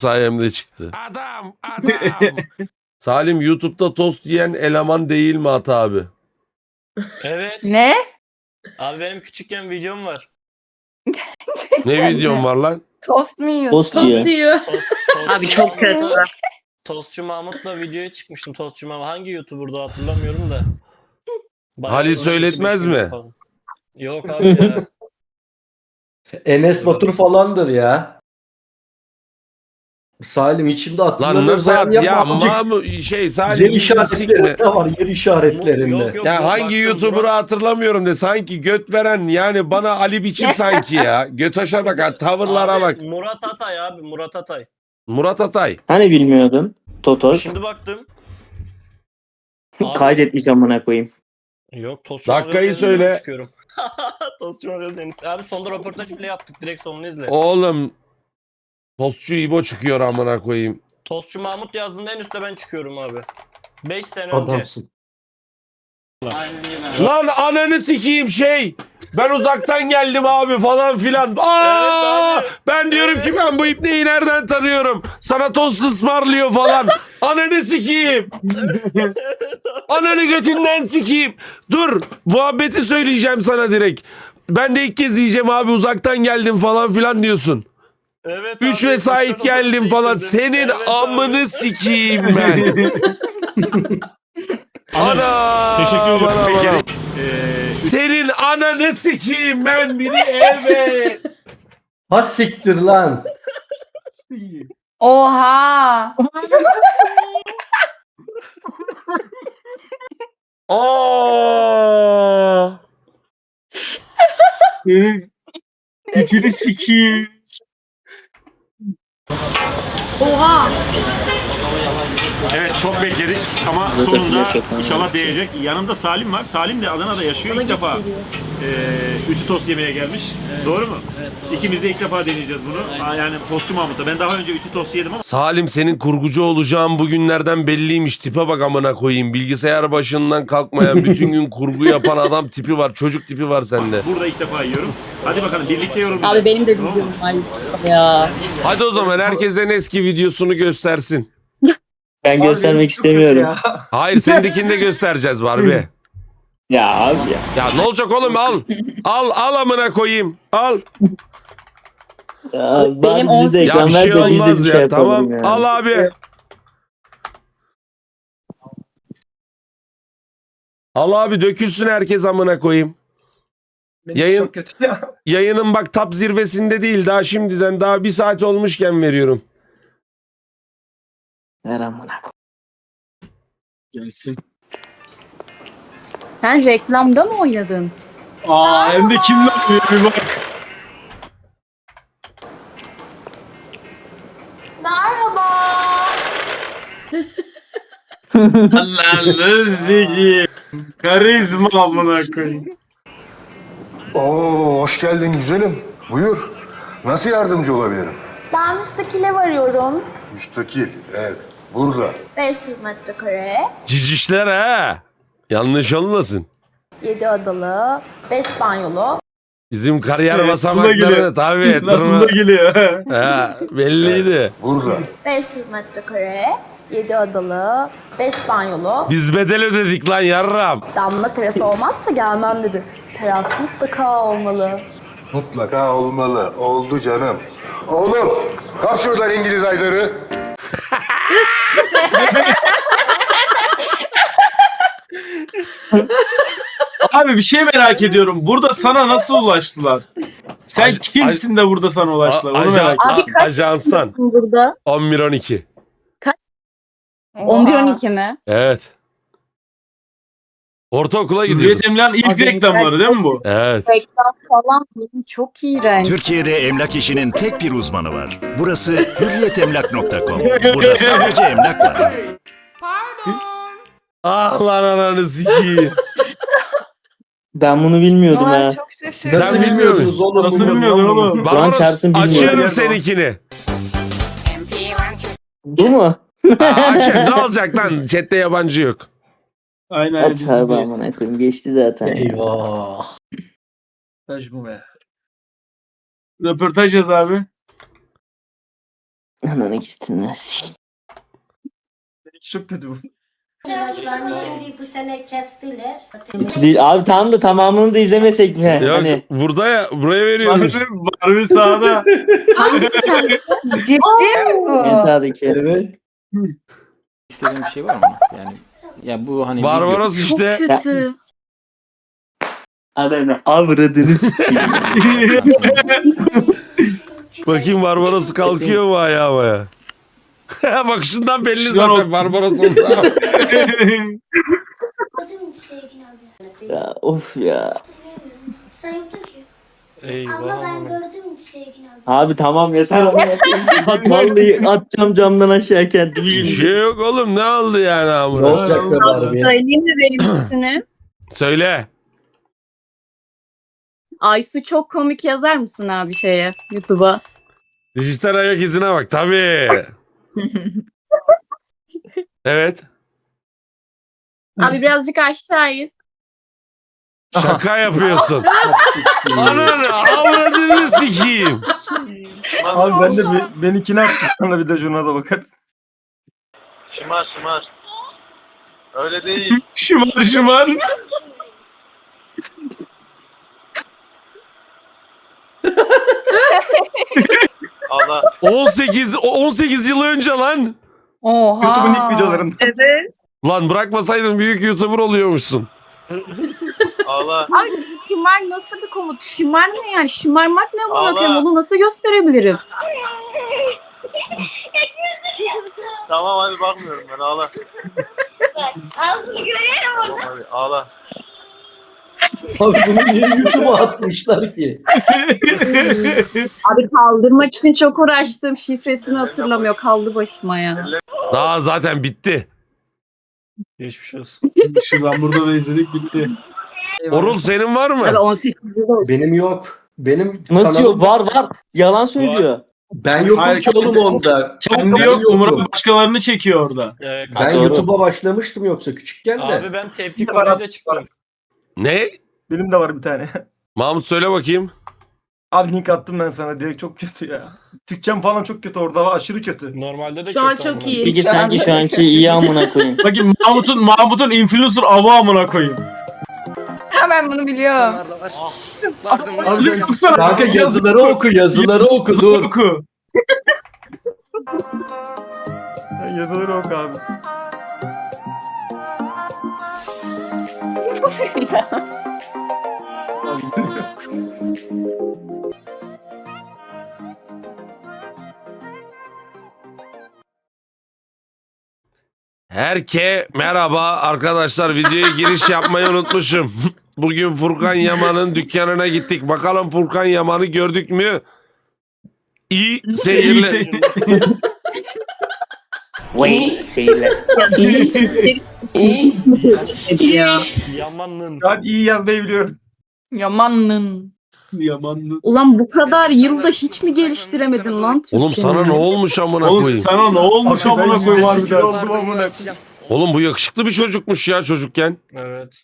sayemde çıktı. Adam adam. Salim YouTube'da tost yiyen eleman değil mi Ata abi? Evet. Ne? Abi benim küçükken videom var. Ne videon var lan? Tost mu yiyorsun? Tost yiyor. diyor. Tost, tostçu Abi çok kötü. Tostçu Mahmut'la videoya çıkmıştım. Tostçu Mahmut hangi YouTuber'da hatırlamıyorum da. Bayağı Halil uzun söyletmez mi? falan. Yok abi ya. Enes Batur falandır ya. Salim içimde Lan hatırlamıyorum. nasıl at ya? Yapma, Mamu şey Yer Salim sikme. işaretlerinde var yer işaretlerinde. Yok, yok, Ya yok, hangi baktım, YouTuber'ı hatırlamıyorum de sanki göt veren yani bana Ali biçim sanki ya. Götoşa bak ha, tavırlara Abi, bak. Murat Atay abi Murat Atay. Murat Atay. Hani bilmiyordun? Totoş. Şimdi baktım. Kaydetmiş amına koyayım. Yok tostçu Dakikayı söyle. izleyin. Abi sonunda röportaj bile yaptık. Direkt sonunu izle. Oğlum Tostçu İbo çıkıyor amına koyayım. Tostçu Mahmut yazdığında en üstte ben çıkıyorum abi. 5 sene önce. Adamsın. Lan ananı sikeyim şey. Ben uzaktan geldim abi falan filan. Aa! abi. ben diyorum ki Evet. ben bu ipneyi nereden tanıyorum? Sana tost ısmarlıyor falan. Ananı sikeyim. Ananı götünden sikeyim. Dur muhabbeti söyleyeceğim sana direkt. Ben de ilk kez yiyeceğim abi uzaktan geldim falan filan diyorsun. Evet Üç abi, vesait geldim falan. Senin Evet abi. amını sikeyim ben. Ana. Teşekkür ederim. eee, Senin ananı sikeyim ben biri evet. Ha siktir lan. Oha. Aa. Fikri sikiyim. Oha. Evet çok bekledik ama Evet, sonunda gerçekten. inşallah değecek. Yanımda Salim var. Salim de Adana'da yaşıyor. Bana ilk defa geliyor. eee ütü tost yemeye gelmiş. Doğru mu? İkimiz de ilk defa deneyeceğiz bunu. Aa, Yani postçu Mahmut'ta. Ben daha önce ütü tost yedim ama Salim senin kurgucu olacağın bugünlerden belliymiş. Tipe bak amına koyayım. Bilgisayar başından kalkmayan bütün gün kurgu yapan adam tipi var. Çocuk tipi var sende. burada ilk defa yiyorum. Hadi bakalım birlikte yorumlayalım. Abi benim de Tamam mı? videom var YouTube'da ya. Hadi o zaman herkesin eski videosunu göstersin. Ben göstermek istemiyorum. Hayır seninkini de göstereceğiz Barbie. Ya abi ya. Ya ne olacak oğlum al. Al al amına koyayım. Al. Ya Benim bari on bize de Ya ekran bir ver şey de biz de olmaz bir ya. şey yapalım tamam. ya. Al abi. Al abi dökülsün herkes amına koyayım. Yayın yayının bak tap zirvesinde değil daha şimdiden daha bir saat olmuşken veriyorum. Ver amına Gelsin. Sen reklamda mı oynadın? Aa hem de kimle bir bak. Ananı sikiyim. Karizma amına koyayım. Oo, hoş geldin güzelim. Buyur. Nasıl yardımcı olabilirim? Ben müstakil ev arıyorum. Müstakil ev. Burada. 500 metrekare, Cicişler ha. Yanlış olmasın. 7 odalı, 5 banyolu. Bizim kariyer Evet, basamaklarını gülüyor. tabii. Nasıl da gülüyor. Ha, belliydi. Burada. 500 metrekare, 7 odalı, 5 banyolu. Biz bedel ödedik lan yarram. Damla terası olmazsa gelmem dedi. Teras mutlaka olmalı. Mutlaka olmalı. Oldu canım. Oğlum, kap şuradan İngiliz ayları. Abi bir şey merak ediyorum. Burada sana nasıl ulaştılar? Sen Aj- kimsin de burada sana ulaştılar? A- Onu merak Abi kaç ajansan. Burada? 11-12. 11-12 mi? Evet. Ortaokula gidiyordum. Hürriyet Emlak'ın ilk Abi, reklamları değil mi bu? Evet. Reklam falan benim çok iğrenç. Türkiye'de emlak işinin tek bir uzmanı var. Burası hürriyetemlak.com. Burada sadece emlak var. Ah lan ananı sikeyim. Ben bunu bilmiyordum ha. Aa, çok şaşırdım. Nasıl Sen bilmiyordunuz oğlum? Nasıl bilmiyordun oğlum? Barbaros çarpsın bilmiyorum. açıyorum seninkini. Bu mu? Aa, aç, ne olacak lan? Chatte yabancı yok. Aynen. Aç biz amına koyayım. Geçti zaten. Eyvah. Röportaj yaz abi. Ananı gitsinler. Çok kötü bu. Bu sene kestiler. Değil- Abi tamam da tamamını da izlemesek mi? Yok Hani burada ya buraya veriyormuş. Barbie, Barbie sağda. Hangisi sen? Ciddi mi bu? en sağdaki. Evet. İstediğin bir şey var mı? Yani ya bu hani Barbaros Çok işte. kötü. Adana avradını sikeyim. Bakayım Barbaros kalkıyor mu ayağıma ya? Bakışından belli zaten Barbaros onda. ya, of ya. Sen ki. Eyvah. gördüm Sevgin abi. Abi tamam yeter ama. Vallahi atacağım camdan aşağı kendimi Bir şey yok oğlum ne aldı yani Ne amına? olacak be? Söyleyeyim mi benim ismini? Söyle. Aysu çok komik yazar mısın abi şeye YouTube'a? Dijital ayak izine bak tabii. Evet. Abi birazcık aşağı in. Şaka yapıyorsun. Ananı avradını sikeyim. Abi ben de bir, benimkini attım. Sonra bir de şuna da bakar. Şımar şımar. Öyle değil. Şımar şımar. Allah. 18 18 yıl önce lan. Oha. YouTube'un ilk videolarında. Evet. Lan bırakmasaydın büyük YouTuber oluyormuşsun. Allah. Abi şımar nasıl bir komut? Şımar ne yani? Şımarmak ne Allah. bana Onu nasıl gösterebilirim? Tamam hadi bakmıyorum ben ağla. Tamam hadi ağla. Abi bunu niye YouTube'a atmışlar ki? Abi kaldırmak için çok uğraştım. Şifresini hatırlamıyor. Kaldı başıma ya. Daha zaten bitti. Geçmiş olsun. Şuradan burada da izledik bitti. Orul senin var Abi mı? 18 yıl oldu. Benim yok. Benim Nasıl kanalım- yok? Var var. Yalan söylüyor. Ben yokum Hayır, ki oğlum onda. Kendi Ben yok yokum. Murat başkalarını çekiyor orada. Ee, Ben Doğru. YouTube'a başlamıştım yoksa küçükken de. abi ben tepki var, konuda çıktım. Ne? Benim de var bir tane. Mahmut söyle bakayım. Abi link attım ben sana direkt çok kötü ya. Türkçem falan çok kötü orada aşırı kötü. Normalde de Şu an çok iyi. Peki sanki şu anki iyi amına koyayım. Bakın Mahmut'un Mahmut'un influencer ava amına koyayım. Ha ben bunu biliyorum. Abi sen- Baksana. Kanka yazıları oku, yazıları oku dur. Oku. Sen yazıları oku abi. Herke merhaba arkadaşlar videoya giriş yapmayı unutmuşum. Bugün Furkan Yaman'ın dükkanına gittik. Bakalım Furkan Yaman'ı gördük mü? İyi seyirler. Vay seyirler. Ya. Yaman'ın. Abi iyi yazmayı biliyorum. Yamanın. Yamanlı. Ulan bu kadar yılda hiç mi geliştiremedin lan Türkçe'ni? Oğlum sana ne olmuş amına Oğlum koyayım? sana ne olmuş Abi ben amına koyayım yüzde harbiden. oldum amına. Oğlum bu yakışıklı bir çocukmuş ya çocukken. Evet.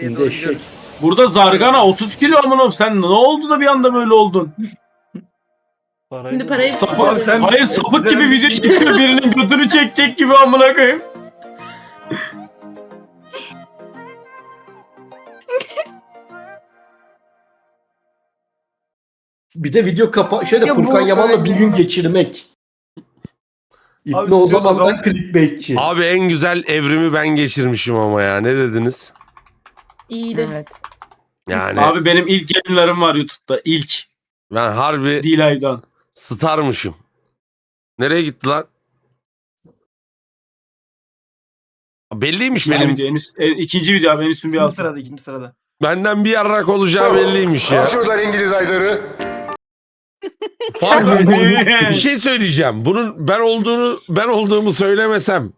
Şimdi eşek. Burada Zargana 30 kilo amına koyayım. Sen ne oldu da bir anda böyle oldun? Parayı Şimdi parayı Abi sen Hayır sapık gibi video çekiyor birinin götünü çekecek gibi amına koyayım. Bir de video kapa şeyde Ya Furkan bu Yaman'la bir gün geçirmek. İbni Abi o çıkıyor zamandan adam. clickbaitçi. Abi en güzel evrimi ben geçirmişim ama ya ne dediniz? iyiydi. Evet. Yani Abi benim ilk yayınlarım var YouTube'da. İlk. ben harbi Dilay'dan. starmışım. Nereye gitti lan? Belliymiş Benim benim. video, en üst, en, ikinci video abi en üstün bir ikinci altı. sırada ikinci sırada. Benden bir yarrak olacağı belliymiş ya. Şuradan İngiliz aydarı. Fark bir şey söyleyeceğim. Bunun ben olduğunu ben olduğumu söylemesem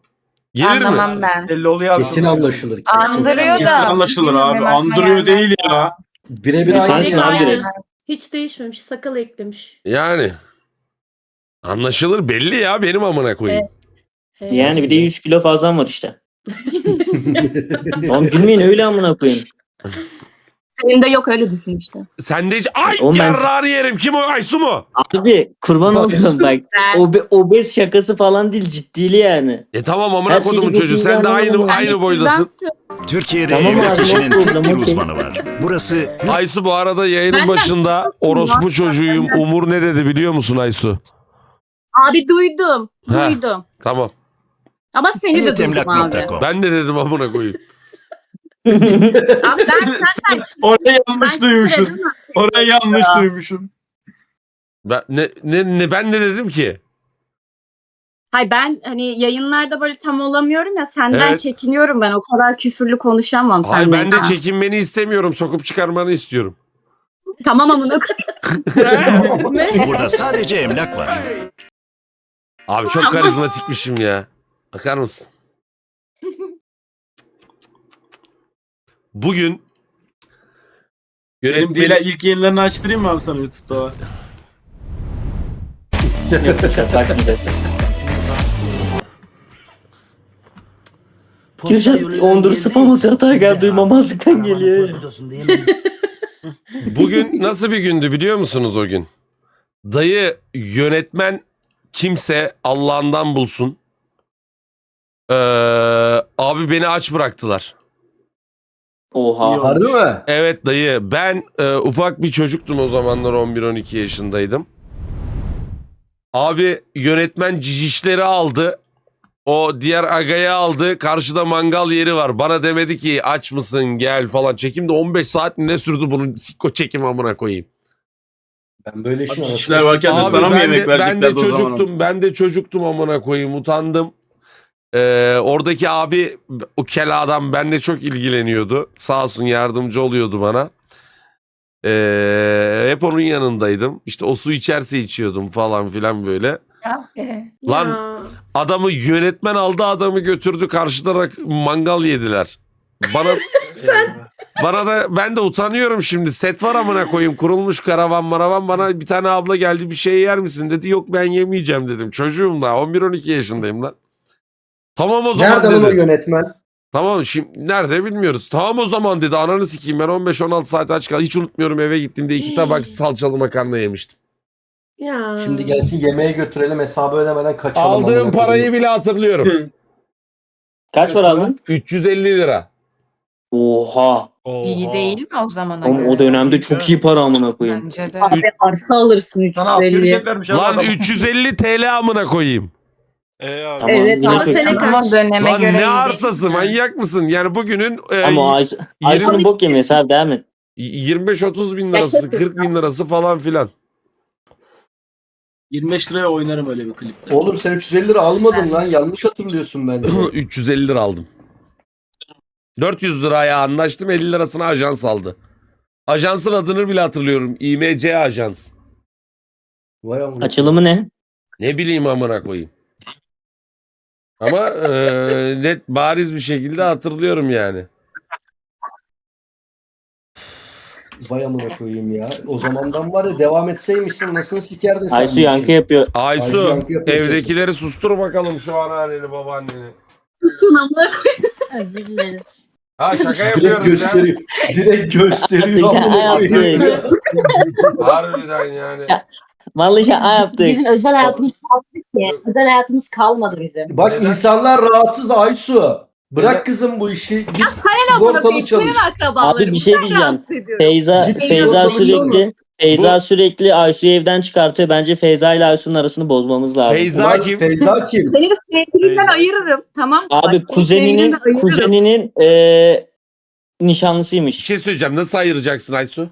gelir mi? Anlamam ben. Belli oluyor abi. Kesin anlaşılır. Kesin. Andırıyor Kesin da. anlaşılır Bilmiyorum, abi. aklıma Andırıyor gelmedi. değil ya. Birebir Bir aynı. sensin abi direkt. Hiç değişmemiş. Sakal eklemiş. Yani anlaşılır belli ya benim amına koyayım. Yani bir de 100 kilo fazlan var işte. Oğlum gülmeyin öyle amına koyayım. Senin de yok öyle düşün işte. Sen de hiç... Ay Oğlum ben- yarrağını yerim. Kim o? Aysu mu? Abi kurban olurum bak. Obe, obez şakası falan değil ciddili yani. E tamam amına Her şeyi kodumun çocuğu. Sen de aynı alalım. aynı boydasın. Türkiye'de Tamam evlat abi, işinin yok tek bir okey. uzmanı var. Burası Aysu bu arada yayının Ben de- başında orospu çocuğuyum Umur ne dedi biliyor musun Aysu? Abi duydum. Ha. Duydum. Tamam. Ama seni de duydum abi. Ben de dedim amına koyayım. Abi ben zaten Orayı yanlış ben duymuşsun. Orayı yanlış duymuşsun. Ben ne, ne, ne ben ne dedim ki? Hayır ben hani yayınlarda böyle tam olamıyorum ya senden Evet. çekiniyorum ben. O kadar küfürlü konuşamam Hayır seninle. ben de çekinmeni istemiyorum. Sokup çıkarmanı istiyorum. Tamam amına koyayım. Burada sadece emlak var. Abi çok karizmatikmişim ya. Bakar mısın? Bugün Benim bile ilk yayınlarını açtırayım mı abi sana YouTube'da? var? Kürşat ondur spam atıyor gel duymamazlıktan geliyor. ya. bugün nasıl bir gündü biliyor musunuz o gün? Dayı yönetmen kimse Allah'ından bulsun. Ee, abi beni aç bıraktılar. Oha. Harbi mi? Evet dayı ben e, ufak bir çocuktum o zamanlar 11-12 yaşındaydım. Abi yönetmen cicişleri aldı. O diğer agayı aldı. Karşıda mangal yeri var. Bana demedi ki aç mısın gel falan. Çekim de 15 saat ne sürdü bunun sikko çekim amına koyayım. Ben böyle işin Abi işler varken de Abi sana mı ben yemek de, ben de vereceklerdi o zaman? çocuktum. Ben de çocuktum amına koyayım. Utandım. Ee, oradaki abi o kel adam benimle çok ilgileniyordu. Sağ olsun yardımcı oluyordu bana. Ee, hep onun yanındaydım. İşte o su içerse içiyordum falan filan böyle. Lan adamı yönetmen aldı adamı götürdü karşıda rak- mangal yediler. Bana bana da ben de utanıyorum şimdi. Set var amına koyayım. Kurulmuş karavan maravan. Bana bir tane abla geldi bir şey yer misin dedi. Yok ben yemeyeceğim dedim. Çocuğum da 11-12 yaşındayım lan. Tamam o zaman Nerede lan o dedi. yönetmen? Tamam şimdi nerede bilmiyoruz. Tamam o zaman dedi. Ananı sikeyim ben 15-16 saat aç kaldım. Hiç unutmuyorum eve gittiğimde iki tabak salçalı makarna yemiştim. Ya. Şimdi gelsin yemeğe götürelim hesabı ödemeden kaçalım. Aldığım amına parayı koyayım. bile hatırlıyorum. Kaç para aldın? 350 lira. Oha. İyi değil mi o zamana Oğlum, o dönemde çok iyi para amına koyayım. Bence de. Abi arsa alırsın Sana asgari 350. ücret vermiş abi Lan adam. 350 TL amına koyayım. Tamam, Evet, yine ama çok- sene Ama kaç? döneme Lan göre ne iyi arsası değil manyak mısın? Yani bugünün e, Ama Ay- Aysun'un bok yemesi abi devam et. 25-30 bin lirası, Yaşasın. 40 bin lirası falan filan. 25 liraya oynarım öyle bir klipte. Oğlum sen 350 lira almadın lan. Yanlış hatırlıyorsun bence. 350 lira aldım. 400 liraya anlaştım 50 lirasını ajans aldı. Ajansın adını bile hatırlıyorum. İMC Ajans. Vay amına. Açılımı ne? Ne bileyim amına koyayım. Ama e, net bariz bir şekilde hatırlıyorum yani. Vay amına koyayım ya. O zamandan var ya devam etseymişsin nasıl sikerdin sen? Aysu bu yankı işi? yapıyor. Aysu Aysu yankı yapıyor evdekileri sustur bakalım şu anneanneni babaanneni. Susun amına koyayım. Özür dileriz. Ha şaka Direkt yapıyoruz ya. gösteriyor. Direkt gösteriyor. Amına koyayım. Harbiden yani. Vallahi şaka yaptık. Bizim özel hayatımız kalmadı ki. Özel hayatımız kalmadı bizim. Bak Neden? insanlar rahatsız Aysu. Bırak kızım bu işi. Git Ya sana ne amına sigortalı koyayım? çalış. Benim akrabalarım. Abi bir şey Ben diyeceğim. rahatsız ediyorum. Feyza, Feyza sürekli Feyza sürekli Aysu'yu evden çıkartıyor. Bence Feyza ile Aysu'nun arasını bozmamız lazım. Feyza Ulan kim? Feyza kim? Seni de sevgilimden ayırırım. Tamam mı? Abi kuzeninin sevgilimden ayırırım. kuzeninin eee Bir nişanlısıymış. şey söyleyeceğim. Nasıl ayıracaksın Aysu?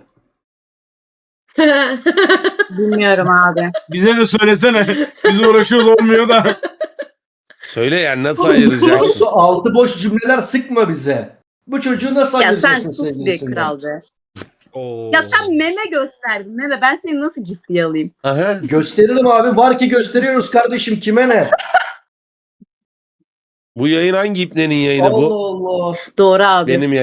Bilmiyorum abi. Bize de söylesene. Biz uğraşıyoruz olmuyor da. Söyle yani nasıl ayıracaksın? Altı boş cümleler sıkma bize. Bu çocuğu nasıl Ya sen ayıracaksın sus bir sevgilisinden? kral be. Ya sen meme gösterdin meme. Ben seni nasıl ciddiye alayım? Aha. Gösteririm abi. Var ki gösteriyoruz kardeşim. Kime ne? Bu yayın hangi ipnenin yayını bu? Allah Allah. Doğru abi. Benim yayın.